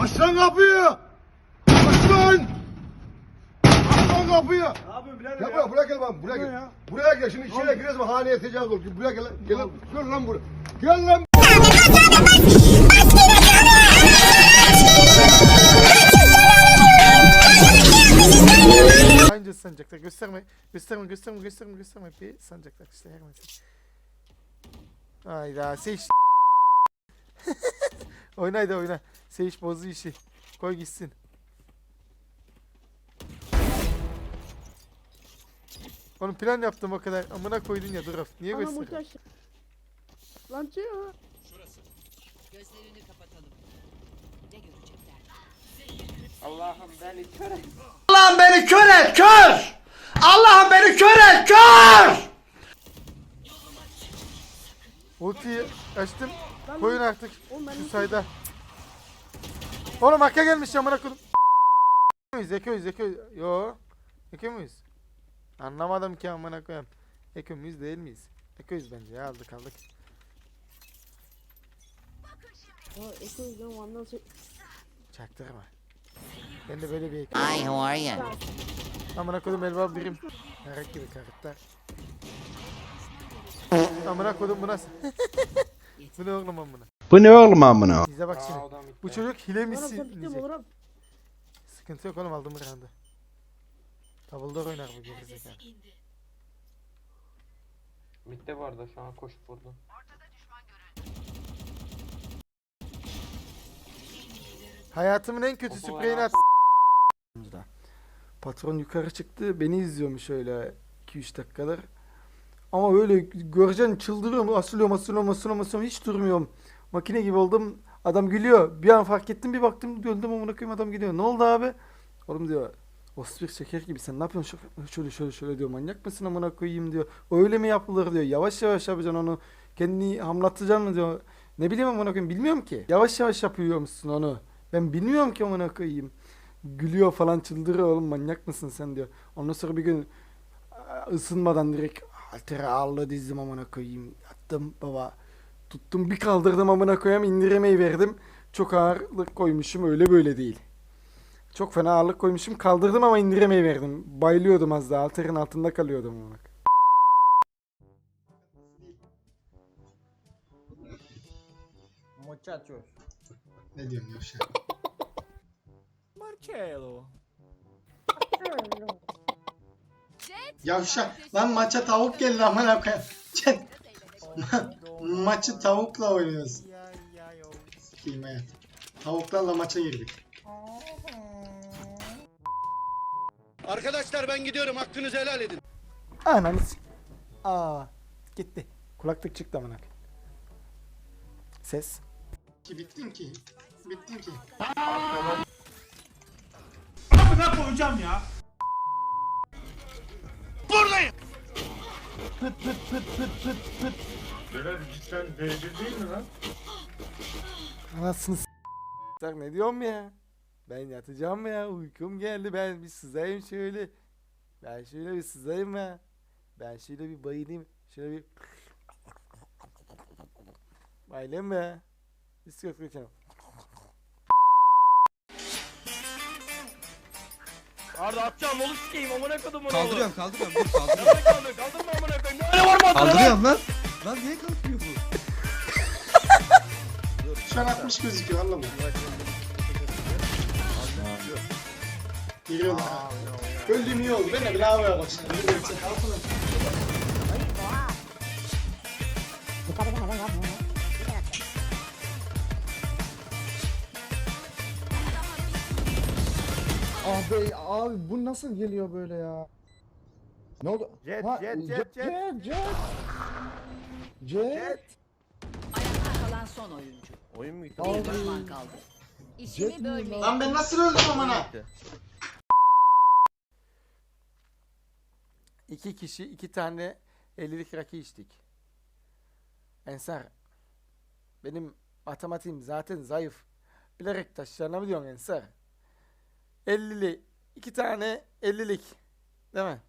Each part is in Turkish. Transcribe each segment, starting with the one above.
lan kapıyı! Aç lan! Aç lan kapıyı! Ne yapıyorsun birader Gel buraya, buraya gel bak, buraya gel. ya? Buraya gel, şimdi içeri gireriz mi haneye tecavüz olur. Buraya gel, gel, lan. gel lan buraya. Gel lan! Aynı sancaklar gösterme gösterme gösterme gösterme gösterme bir her neyse. Hayda Seyş. oyna hadi oyna. Seyş bozdu işi. Koy gitsin. Oğlum plan yaptım o kadar. Amına koydun ya dur Niye ulti gösteriyorsun? açtı. Lan çığı. Gözlerini kapatalım. Ne görecekler? Allah'ım beni kör et. Allah'ım beni kör et kör! Allah'ım beni kör et kör! Ultiyi açtım. Lan Koyun artık. Oğlum ben Şu ulti- sayda. Oğlum Hakka gelmiş koydum. muyuz? Eko muyuz? Eko Yo. Eko muyuz? Anlamadım ki amına koyayım. Eko muyuz değil miyiz? Eko'yuz bence ya aldık aldık. Aa, Eko yüzden Vandal çek. Çaktırma. Ben de böyle bir Eko. Hi, how are you? Amına koydum elba birim. Merak gibi karakter. Amına koydum bu nasıl? Bu ne oğlum amına? Bu ne oğlum amına? Bize bak şimdi. Bu çocuk hile misin diyecek. Sıkıntı yok oğlum aldım roundu. Dumbledore oynar bu gerizekalı. Bitti bu arada şu an koşup vurdum. Hayatımın en kötü spreyini at. Patron yukarı çıktı. Beni izliyormuş öyle 2-3 dakikadır. Ama öyle göreceksin çıldırıyorum. Asılıyorum asılıyorum asılıyorum asılıyorum. Hiç durmuyorum. Makine gibi oldum. Adam gülüyor. Bir an fark ettim bir baktım döndüm amına koyayım adam gidiyor. Ne oldu abi? Oğlum diyor. Ospir şeker gibi sen ne yapıyorsun? Şöyle- Şöyle şöyle diyor. Manyak mısın amına koyayım diyor. Öyle mi yapılır diyor. Yavaş yavaş yapacaksın onu. Kendini hamlatacaksın mı diyor. Ne bileyim amına koyayım bilmiyorum ki. Yavaş yavaş yapıyormuşsun onu. Ben bilmiyorum ki amına koyayım. Gülüyor falan çıldırıyor oğlum manyak mısın sen diyor. Ondan sonra bir gün aa, ısınmadan direkt ağırlığı dizdim amına koyayım. Yattım baba. Tuttum bir kaldırdım amına koyayım indiremeyi verdim. Çok ağırlık koymuşum öyle böyle değil. Çok fena ağırlık koymuşum kaldırdım ama indiremeyi verdim. Bayılıyordum az daha halterin altında kalıyordum amına. Muchachos. Ne diyorsun ya şey? Marcelo. Yavşak. Lan maça tavuk geldi amına koyayım. Maçı tavukla oynuyoruz. Sikeyim hayat. Tavuklarla maça girdik. Arkadaşlar ben gidiyorum hakkınızı helal edin. Ananı s- Aa gitti. Kulaklık çıktı amına. koyayım. Ses. Ki bittin ki. Bittin ki. Amına koyacağım ya. Anasını s- Sen ne diyorum ya? Ben yatacağım ya. Uykum geldi. Ben bir sızayım şöyle. Ben şöyle bir sızayım ya. Ben şöyle bir bayılayım. Şöyle bir Bayılayım be. Discord geçelim. Arda atacağım oğlum sikeyim amına kodum onu. Kaldırıyorum kaldırıyorum dur kaldırıyorum. Kaldır kaldırma amına koyayım. Ne öyle vurmadın lan? Kaldırıyorum lan. Lan niye kalkmıyor bu? Şu an 60 gözüküyor anlamı. Geliyorlar. Öldüğüm iyi oldu. Ben de bravo'ya başladım. Abi abi bu nasıl geliyor böyle ya? Ne oldu? Jet, Ha, jet, jet, jet. jet, jet. Jet. Ayakta kalan son oyuncu. Oyun mu gitti? Bir Abi. düşman kaldı. Jet İşimi mi bölmeyin. Lan ben nasıl öldüm amına? İki kişi iki tane 50'lik rakı içtik. Ensar. Benim matematiğim zaten zayıf. Bilerek taşlarına mı diyorsun Ensar? 50'li. iki tane 50'lik. Değil mi?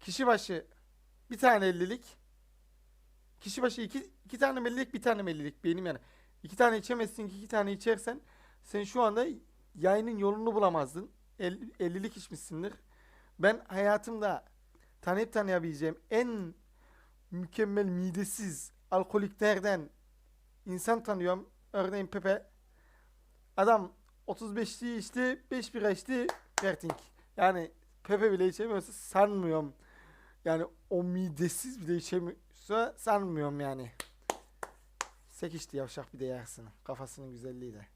Kişi başı bir tane 50'lik. Kişi başı iki, iki tane 50'lik bir tane 50'lik benim yani. İki tane içemezsin ki iki tane içersen sen şu anda yayının yolunu bulamazdın. El, 50'lik içmişsindir. Ben hayatımda tanıyıp tanıyabileceğim en mükemmel midesiz alkoliklerden insan tanıyorum. Örneğin Pepe. Adam 35'liği içti, 5 bira içti, Verting. Yani Pepe bile içemiyorsa sanmıyorum. Yani o midesiz bile içemiyorsa sanmıyorum yani. Sekişti yavşak bir de yersin. Kafasının güzelliği de.